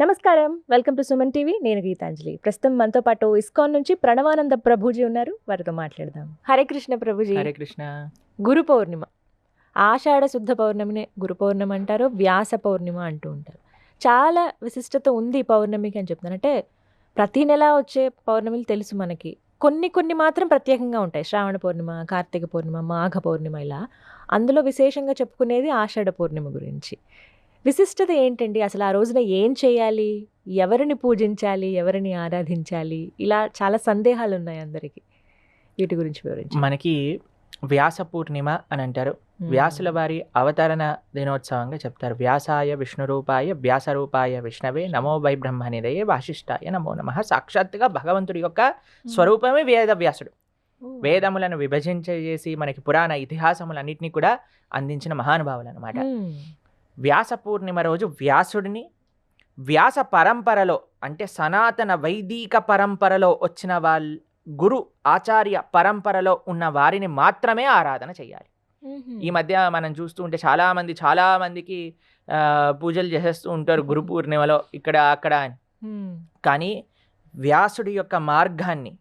నమస్కారం. Welcome to Suman TV. నేను గీతాంజలి. ప్రస్తుతం మనతో పాటు ఇస్కాన్ నుంచి ప్రణవానంద ప్రభుజీ ఉన్నారు. వారితో మాట్లాడదాం. హరే కృష్ణ ప్రభుజీ. హరే కృష్ణ. గురు పౌర్ణిమ. ఆషాఢ శుద్ధ పౌర్ణమిని గురు పౌర్ణమి అంటారు వ్యాస పౌర్ణిమ అంటూ ఉంటారు. చాలా విశిష్టత ఉంది పౌర్ణమికి అని చెప్తున్నాను అంటే ప్రతి నెల వచ్చే పౌర్ణమిలు తెలుసు మనకి. కొన్ని కొన్ని మాత్రం ప్రత్యేకంగా ఉంటాయి. శ్రావణ పౌర్ణిమ కార్తీక పౌర్ణిమ మాఘ పౌర్ణిమ ఇలా. అందులో విశేషంగా చెప్పుకునేది ఆషాఢ పౌర్ణిమ గురించి. విశిష్టత ఏంటండి? అసలు ఆ రోజున ఏం చేయాలి? ఎవరిని పూజించాలి? ఎవరిని ఆరాధించాలి? ఇలా చాలా సందేహాలు ఉన్నాయి అందరికీ. వీటి గురించి వివరించి మనకి వ్యాస పూర్ణిమ అని అంటారు. వ్యాసుల వారి అవతరణ దినోత్సవంగా చెప్తారు. వ్యాసాయ విష్ణురూపాయ వ్యాసరూపాయ విష్ణవే నమో వై బ్రహ్మనిదయే వాసిష్ఠాయ నమో నమ. సాక్షాత్తుగా భగవంతుడి యొక్క స్వరూపమే వేద వ్యాసుడు. వేదములను విభజించేసి మనకి పురాణ ఇతిహాసములన్నింటినీ కూడా అందించిన మహానుభావులు అనమాట వ్యాస పూర్ణిమ రోజు వ్యాసుడిని వ్యాస పరంపరలో అంటే సనాతన వైదిక పరంపరలో వచ్చిన వాళ్ళ గురు ఆచార్య పరంపరలో ఉన్న వారిని మాత్రమే ఆరాధన చేయాలి. ఈ మధ్య మనం చూస్తూ ఉంటే చాలా మంది చాలా మందికి ఆ, పూజలు చేసేస్తూ ఉంటారు గురు పూర్ణిమలో ఇక్కడ అక్కడ అని. కానీ వ్యాసుడి యొక్క మార్గాన్ని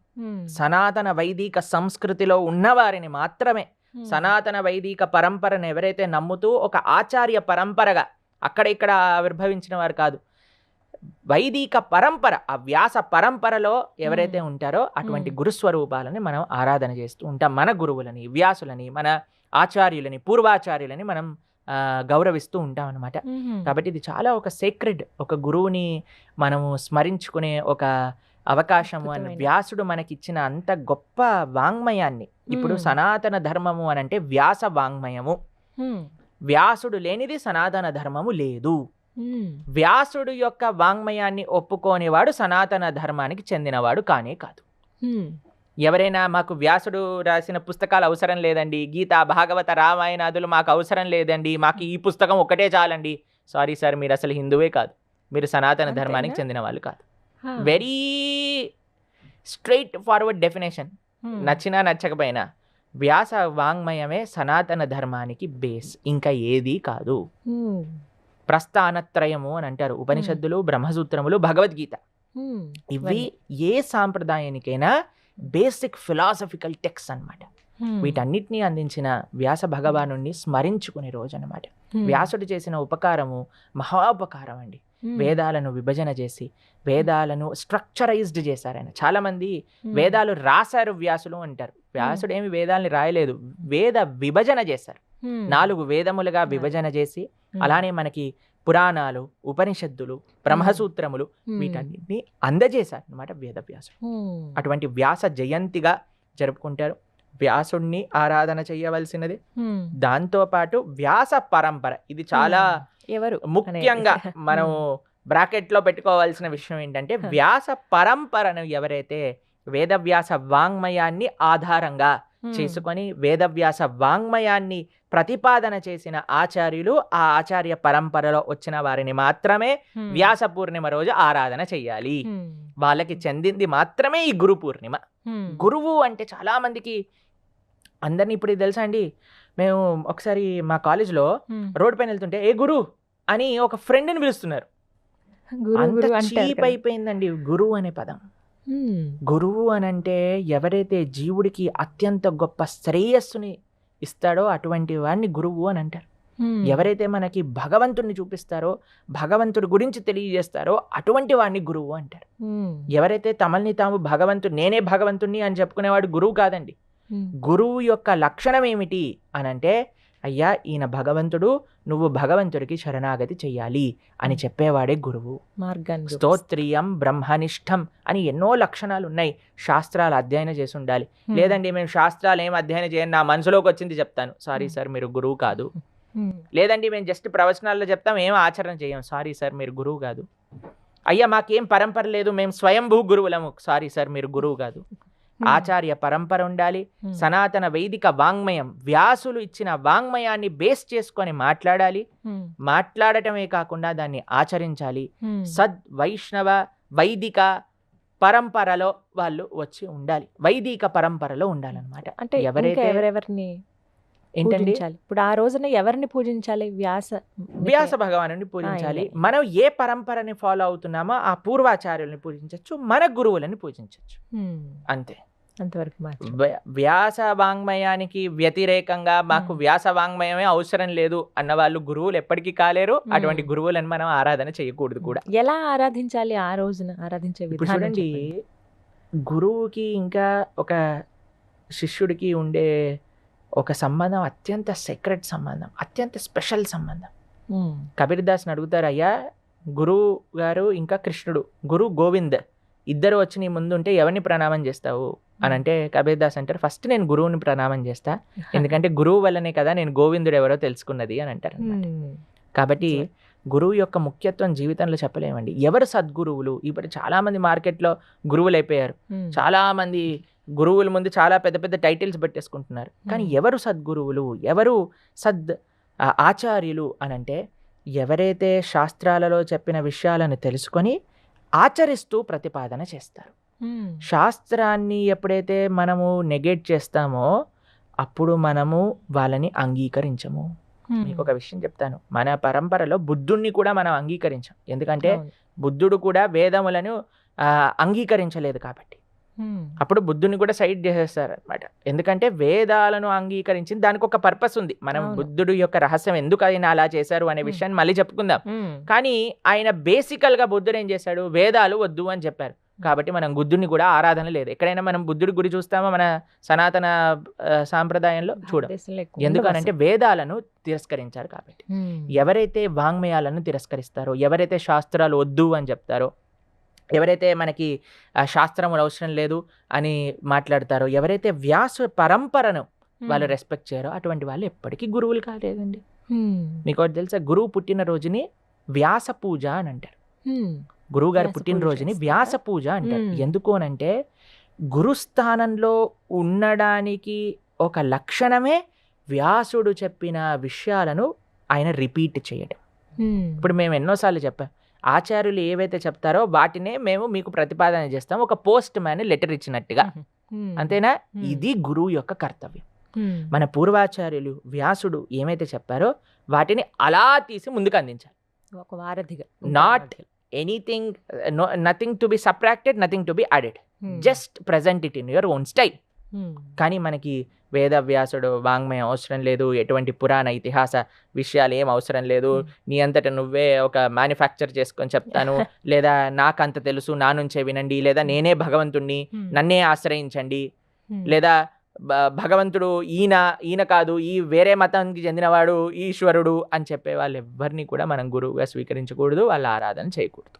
సనాతన వైదిక సంస్కృతిలో ఉన్నవారిని మాత్రమే సనాతన వైదిక పరంపరను ఎవరైతే నమ్ముతూ ఒక ఆచార్య పరంపరగా అక్కడ ఇక్కడ ఆవిర్భవించిన వారు కాదు. వైదిక పరంపర ఆ వ్యాస పరంపరలో ఎవరైతే ఉంటారో అటువంటి. గురుస్వరూపాలని మనం ఆరాధన చేస్తూ ఉంటాం. మన గురువులని వ్యాసులని మన ఆచార్యులని పూర్వాచార్యులని మనం గౌరవిస్తూ ఉంటాం అనమాట కాబట్టి ఇది చాలా ఒక సేక్రెడ్ ఒక గురువుని మనము స్మరించుకునే ఒక అవకాశము అని. వ్యాసుడు మనకిచ్చిన అంత గొప్ప వాంగ్మయాన్ని. ఇప్పుడు. సనాతన ధర్మము అని అంటే వ్యాస వాంగ్మయము. వ్యాసుడు లేనిది సనాతన ధర్మము లేదు. వ్యాసుడు యొక్క వాంగ్మయాన్ని ఒప్పుకోనివాడు సనాతన ధర్మానికి చెందినవాడు కానే కాదు. ఎవరైనా మాకు వ్యాసుడు రాసిన పుస్తకాలు అవసరం లేదండి గీత భాగవత రామాయణాదులు మాకు అవసరం లేదండి మాకు ఈ పుస్తకం ఒకటే చాలండి. సారీ సార్ మీరు అసలు హిందువే కాదు. మీరు సనాతన? ధర్మానికి చెందిన వాళ్ళు కాదు. Very straightforward definition. నచ్చినా నచ్చకపోయినా వ్యాస వాంగ్మయమే సనాతన ధర్మానికి బేస్. ఇంకా ఏదీ కాదు. ప్రస్థానత్రయము అని అంటారు ఉపనిషత్తులు బ్రహ్మసూత్రములు భగవద్గీత. ఇవి ఏ సాంప్రదాయానికైనా బేసిక్ ఫిలాసఫికల్ టెక్స్ అన్నమాట. వీటన్నిటినీ అందించిన వ్యాస భగవాను స్మరించుకునే రోజు అనమాట వ్యాసుడు చేసిన ఉపకారము మహోపకారం అండి. వేదాలను విభజన చేసి వేదాలను స్ట్రక్చరైజ్డ్ చేశారు ఆయన. చాలా మంది వేదాలు రాశారు వ్యాసులు అంటారు. వ్యాసుడు ఏమి వేదాల్ని రాయలేదు. వేద విభజన చేశారు. నాలుగు వేదములుగా విభజన చేసి అలానే మనకి పురాణాలు ఉపనిషత్తులు బ్రహ్మసూత్రములు వీటన్నిటిని అందజేశారు అనమాట వేదవ్యాసుడు అటువంటి వ్యాస జయంతిగా జరుపుకుంటారు. వ్యాసుడిని ఆరాధన చేయవలసినది దాంతోపాటు వ్యాస పరంపర. ఇది చాలా ఎవరు? ముఖ్యంగా. మనం బ్రాకెట్లో పెట్టుకోవాల్సిన విషయం ఏంటంటే. వ్యాస పరంపరను ఎవరైతే వేదవ్యాస వాంగ్మయాన్ని ఆధారంగా చేసుకొని వేదవ్యాస వాంగ్మయాన్ని ప్రతిపాదన చేసిన ఆచార్యులు ఆ ఆచార్య పరంపరలో వచ్చిన వారిని మాత్రమే వ్యాస పూర్ణిమ రోజు ఆరాధన చెయ్యాలి. వాళ్ళకి చెందింది మాత్రమే ఈ గురు పూర్ణిమ. గురువు అంటే చాలా మందికి అందరినీ ఇప్పుడు ఇది తెలుసా అండి మేము ఒకసారి మా కాలేజ్లో రోడ్ పైన వెళ్తుంటే ఏ గురు అని ఒక ఫ్రెండ్ని పిలుస్తున్నారు అంత చీప్. అయిపోయిందండి గురువు అనే పదం. గురువు అని అంటే ఎవరైతే జీవుడికి అత్యంత గొప్ప శ్రేయస్సుని ఇస్తాడో అటువంటి వాడిని గురువు అని అంటారు. ఎవరైతే మనకి భగవంతుడిని చూపిస్తారో భగవంతుడి గురించి తెలియజేస్తారో అటువంటి వాడిని గురువు అంటారు. ఎవరైతే తమల్ని తాము భగవంతుడు నేనే భగవంతుణ్ణి అని చెప్పుకునేవాడు గురువు కాదండి. గురువు యొక్క లక్షణం ఏమిటి అని అంటే అయ్యా ఈయన భగవంతుడు నువ్వు భగవంతుడికి శరణాగతి చెయ్యాలి అని చెప్పేవాడే గురువు చూపిస్తారు. స్తోత్రియం బ్రహ్మనిష్టం అని ఎన్నో లక్షణాలు ఉన్నాయి శాస్త్రాలు అధ్యయనం చేసి ఉండాలి. లేదండి మేము శాస్త్రాలు ఏం అధ్యయనం చేయను నా మనసులోకి వచ్చింది చెప్తాను సారీ. సార్ మీరు గురువు కాదు. లేదండి మేము జస్ట్ ప్రవచనాల్లో చెప్తాం ఏం ఆచరణ చేయం సారీ సార్ మీరు గురువు కాదు అయ్యా మాకేం పరంపర లేదు మేము స్వయంభూ గురువులము సారీ సార్ మీరు గురువు కాదు. ఆచార్య పరంపర ఉండాలి. సనాతన వైదిక వాంగ్మయం వ్యాసులు ఇచ్చిన వాంగ్మయాన్ని బేస్ చేసుకొని మాట్లాడాలి. మాట్లాడటమే కాకుండా దాన్ని ఆచరించాలి. సద్ వైష్ణవ వైదిక పరంపరలో వాళ్ళు వచ్చి ఉండాలి. వైదిక పరంపరలో ఉండాలన్నమాట. అంటే ఎవరైతే ఎవరెవరిని ఏంటండి? ఇప్పుడు ఆ రోజున ఎవరిని పూజించాలి? వ్యాస వ్యాస భగవానుని పూజించాలి. మనం ఏ పరంపరని ఫాలో అవుతున్నామో ఆ పూర్వాచార్యుల్ని పూజించవచ్చు మన గురువులని పూజించవచ్చు. అంతే. అంతవరకు వ్యాస వాంగ్మయానికి వ్యతిరేకంగా మాకు. వ్యాస వాంగ్మయమే అవసరం లేదు అన్న వాళ్ళు గురువులు ఎప్పటికీ కాలేరు. అటువంటి గురువులను మనం ఆరాధన చేయకూడదు కూడా ఎలా ఆరాధించాలి ఆ రోజున ఆరాధించే చూడండి. గురువుకి ఇంకా ఒక శిష్యుడికి ఉండే ఒక సంబంధం అత్యంత సెక్రెట్ సంబంధం అత్యంత స్పెషల్ సంబంధం హ్మ్. కబీర్ దాస్ని అడుగుతారు అయ్యా గురువు గారు ఇంకా కృష్ణుడు గురు గోవింద్ ఇద్దరు వచ్చి నీ ముందు ఉంటే ఎవరిని ప్రణామం చేస్తావు అని అంటే కబీర్ దాస్ అంటారు. ఫస్ట్ నేను గురువుని ప్రణామం చేస్తా. ఎందుకంటే గురువు వల్లనే కదా నేను గోవిందుడు ఎవరో తెలుసుకున్నది అని అంటారు. కాబట్టి గురువు యొక్క ముఖ్యత్వం జీవితంలో చెప్పలేమండి. ఎవరు సద్గురువులు? ఇప్పుడు చాలా మంది మార్కెట్లో గురువులు అయిపోయారు. హ్మ్. చాలా మంది గురువుల ముందు చాలా పెద్ద పెద్ద టైటిల్స్ పెట్టేసుకుంటున్నారు. కానీ. ఎవరు సద్గురువులు? ఎవరు సద్ ఆచార్యులు అని అంటే ఎవరైతే శాస్త్రాలలో చెప్పిన విషయాలను తెలుసుకొని ఆచరిస్తూ ప్రతిపాదన చేస్తారు. శాస్త్రాన్ని ఎప్పుడైతే మనము నెగెట్ చేస్తామో అప్పుడు మనము వాళ్ళని అంగీకరించము. మీకు ఒక విషయం చెప్తాను మన పరంపరలో బుద్ధుణ్ణి కూడా మనం అంగీకరించాం ఎందుకంటే. బుద్ధుడు కూడా వేదములను అంగీకరించలేదు కాబట్టి. అప్పుడు బుద్ధుని కూడా సైడ్ చేసేస్తారు అనమాట ఎందుకంటే వేదాలను అంగీకరించింది దానికి ఒక పర్పస్ ఉంది మనం. బుద్ధుడు యొక్క రహస్యం ఎందుకు ఆయన అలా చేశారు అనే. విషయాన్ని మళ్ళీ చెప్పుకుందాం. కానీ ఆయన బేసికల్గా బుద్ధుడు ఏం చేశాడు వేదాలు వద్దు అని చెప్పారు కాబట్టి మనం బుద్ధుడిని కూడా ఆరాధన లేదు. ఎక్కడైనా మనం బుద్ధుడి గురి చూస్తామో? మన సనాతన సాంప్రదాయంలో? చూడం. ఎందుకనంటే. వేదాలను తిరస్కరించారు కాబట్టి. ఎవరైతే వాంగ్మయాలను తిరస్కరిస్తారో ఎవరైతే శాస్త్రాలు వద్దు అని చెప్తారో ఎవరైతే మనకి శాస్త్రములు అవసరం లేదు అని మాట్లాడతారో ఎవరైతే వ్యాస పరంపరను వాళ్ళు. రెస్పెక్ట్ చేయరో అటువంటి వాళ్ళు ఎప్పటికీ గురువులు కాలేదండి. మీకు తెలుసా? గురువు పుట్టినరోజుని వ్యాస పూజ అని అంటారు. హ్మ్. గురువు గారి వ్యాస పూజ పుట్టినరోజుని? వ్యాస పూజ అంటారు. ఎందుకు అనంటే గురుస్థానంలో ఉండడానికి ఒక లక్షణమే వ్యాసుడు చెప్పిన విషయాలను ఆయన రిపీట్ చేయడం. ఇప్పుడు మేము ఎన్నోసార్లు చెప్పాం ఆచార్యులు ఏవైతే చెప్తారో వాటినే మేము మీకు ప్రతిపాదన చేస్తాం ఒక పోస్ట్ మ్యాన్ లెటర్ ఇచ్చినట్టుగా. అంతేనా. ఇది గురువు యొక్క కర్తవ్యం. మన పూర్వాచార్యులు వ్యాసుడు ఏమైతే చెప్పారో వాటిని అలా తీసి ముందుకు అందించాలి ఒక వారధిగా Not- anything nothing to be subtracted nothing to be added. Just present it in your own style. కానీ మనకి వేదవ్యాసుడు వాంగ్మయం అవసరం లేదు ఎటువంటి పురాణ ఇతిహాస విషయాలు ఏం అవసరం లేదు Hmm. నీ అంతట నువ్వే ఒక మ్యానుఫ్యాక్చర్ చేసుకొని చెప్తాను లేదా నాకంత తెలుసు నా నుంచే వినండి లేదా నేనే భగవంతుణ్ణి హ్మ్. నన్నే ఆశ్రయించండి. లేదా భగవంతుడు ఈయన ఈయన కాదు ఈ వేరే మతానికి చెందినవాడు ఈశ్వరుడు అని చెప్పే వాళ్ళు ఎవ్వరిని కూడా మనం గురువుగా స్వీకరించకూడదు వాళ్ళ ఆరాధన చేయకూడదు.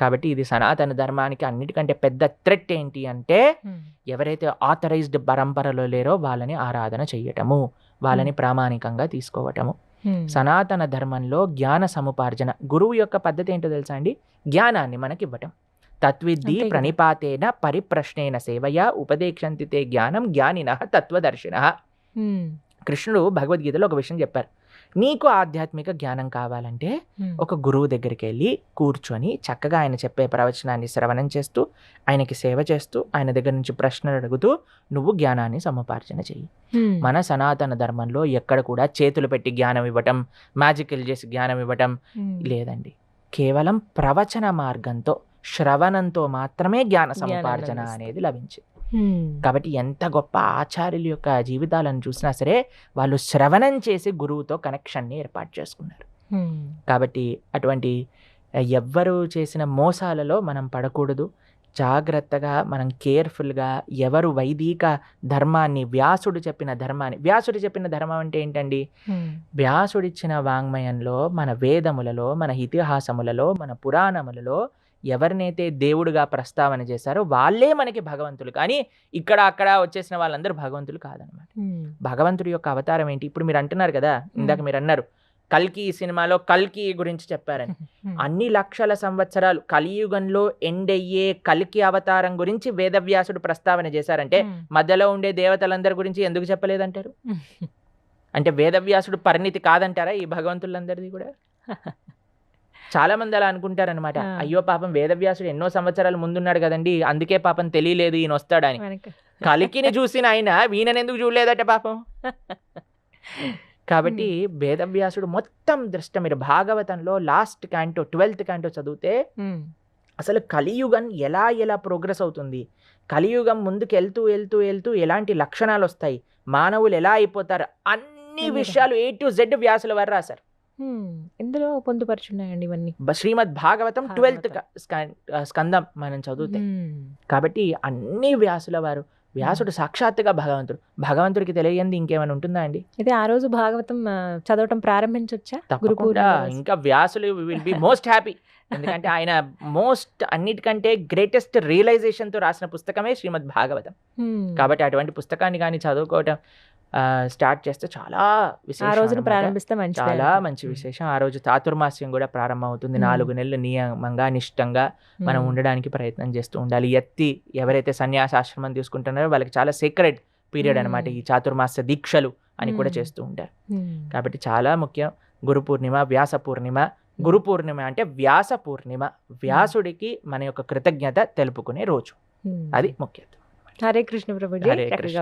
కాబట్టి ఇది సనాతన ధర్మానికి అన్నిటికంటే పెద్ద థ్రెట్ ఏంటి అంటే. ఎవరైతే ఆథరైజ్డ్ పరంపరలో లేరో వాళ్ళని ఆరాధన చెయ్యటము వాళ్ళని ప్రామాణికంగా తీసుకోవటము. సనాతన ధర్మంలో జ్ఞాన సముపార్జన గురువు యొక్క పద్ధతి ఏంటో తెలుసా అండి జ్ఞానాన్ని మనకి ఇవ్వటం తత్విద్ధి కదా. ప్రణిపాతేన పరిప్రశ్నేన సేవయా ఉపదేక్షంతి తే జ్ఞానం జ్ఞానిన తత్వదర్శిన. కృష్ణుడు భగవద్గీతలో ఒక విషయం చెప్పారు నీకు ఆధ్యాత్మిక జ్ఞానం కావాలంటే. ఒక గురువు దగ్గరికి వెళ్ళి కూర్చొని చక్కగా ఆయన చెప్పే ప్రవచనాన్ని శ్రవణం చేస్తూ ఆయనకి సేవ చేస్తూ ఆయన దగ్గర నుంచి ప్రశ్నలు అడుగుతూ నువ్వు జ్ఞానాన్ని సముపార్జన చెయ్యి. మన సనాతన ధర్మంలో ఎక్కడ కూడా చేతులు పెట్టి జ్ఞానం ఇవ్వటం మ్యాజికల్ చేసి జ్ఞానం ఇవ్వటం. లేదండి కేవలం ప్రవచన మార్గంతో శ్రవణంతో మాత్రమే జ్ఞాన సముపార్జన. అనేది లభించింది. కాబట్టి ఎంత గొప్ప ఆచార్యుల యొక్క జీవితాలను చూసినా సరే వాళ్ళు శ్రవణం చేసి గురువుతో కనెక్షన్ని ఏర్పాటు చేసుకున్నారు. కాబట్టి అటువంటి ఎవ్వరు చేసిన మోసాలలో మనం పడకూడదు జాగ్రత్తగా మనం కేర్ఫుల్గా ఎవరు వైదిక ధర్మాన్ని వ్యాసుడు చెప్పిన ధర్మాన్ని వ్యాసుడు చెప్పిన ధర్మం అంటే ఏంటండి. వ్యాసుడిచ్చిన వాంగ్మయంలో మన వేదములలో మన ఇతిహాసములలో మన పురాణములలో ఎవరినైతే దేవుడుగా ప్రస్తావన చేశారో వాళ్ళే మనకి భగవంతులు. కానీ ఇక్కడ అక్కడ వచ్చేసిన వాళ్ళందరూ భగవంతులు కాదనమాట. భగవంతుడి యొక్క అవతారం ఏంటి? ఇప్పుడు మీరు అంటున్నారు కదా ఇందాక మీరు అన్నారు కల్కి ఈ సినిమాలో కల్కి గురించి చెప్పారని. అన్ని లక్షల సంవత్సరాలు కలియుగంలో ఎండ్ అయ్యే కల్కి అవతారం గురించి వేదవ్యాసుడు ప్రస్తావన చేశారంటే. మధ్యలో ఉండే దేవతలందరి గురించి ఎందుకు చెప్పలేదంటారు? అంటే వేదవ్యాసుడు పరిణితి కాదంటారా ఈ భగవంతులందరిది కూడా? చాలా మంది అలా అనుకుంటారనమాట. అయ్యో పాపం వేదవ్యాసుడు ఎన్నో సంవత్సరాల ముందున్నాడు కదండి అందుకే పాపం తెలియలేదు ఈయన వస్తాడని. కలికిని చూసిన ఆయన వీణనెందుకు చూడలేదట పాపం? కాబట్టి వేదవ్యాసుడు మొత్తం దృష్ట మీరు భాగవతంలో లాస్ట్ క్యాంటో ట్వెల్త్ క్యాంటో చదివితే అసలు కలియుగం ఎలా ఎలా ప్రోగ్రెస్ అవుతుంది? కలియుగం ముందుకు వెళ్తూ వెళ్తూ వెళ్తూ ఎలాంటి లక్షణాలు వస్తాయి? మానవులు ఎలా అయిపోతారు? అన్ని అన్ని విషయాలు ఏ టు జెడ్ వ్యాసుల వారు రాశారు. ఇందులో పొందుపరుచున్నాయండి ఇవన్నీ. బ- శ్రీమద్ భాగవతం ట్వెల్త్. స్కందం మనం చదివితే. కాబట్టి అన్ని వ్యాసుల వారు వ్యాసుడు సాక్షాత్తుగా భగవంతుడు. భగవంతుడికి తెలియంది ఇంకేమైనా ఉంటుందా అండి? ఇది ఆ రోజు భాగవతం ఆ, చదవటం ప్రారంభించొచ్చా? తప్పకుండా? ఇంకా వ్యాసులు విల్ బి మోస్ట్ హ్యాపీ. ఎందుకంటే ఆయన మోస్ట్ అన్నిటికంటే గ్రేటెస్ట్ రియలైజేషన్తో రాసిన పుస్తకమే శ్రీమద్ భాగవతం. కాబట్టి అటువంటి పుస్తకాన్ని కానీ చదువుకోవటం స్టార్ట్ చేస్తే చాలా విశేషం ఆ రోజున. ప్రారంభిస్తే మంచిది చాలా. మంచి విశేషం ఆ రోజు చాతుర్మాస్యం కూడా ప్రారంభం అవుతుంది మ్మ్. నాలుగు నెలలు నియమంగా నిష్టంగా మనం. ఉండడానికి ప్రయత్నం చేస్తూ ఉండాలి ఎత్తి ఎవరైతే సన్యాసాశ్రమం తీసుకుంటున్నారో వాళ్ళకి చాలా సీక్రెట్ పీరియడ్ మ్మ్. అన్నమాట ఈ చాతుర్మాస దీక్షలు అని కూడా. చేస్తూ ఉంటారు. కాబట్టి చాలా ముఖ్యం గురు పూర్ణిమ వ్యాస పూర్ణిమ గురు పూర్ణిమ అంటే వ్యాస పూర్ణిమ వ్యాసుడికి మన యొక్క కృతజ్ఞత తెలుపుకునే రోజు. అది ముఖ్యత హరే కృష్ణ ప్రభుజీ హరే కృష్ణ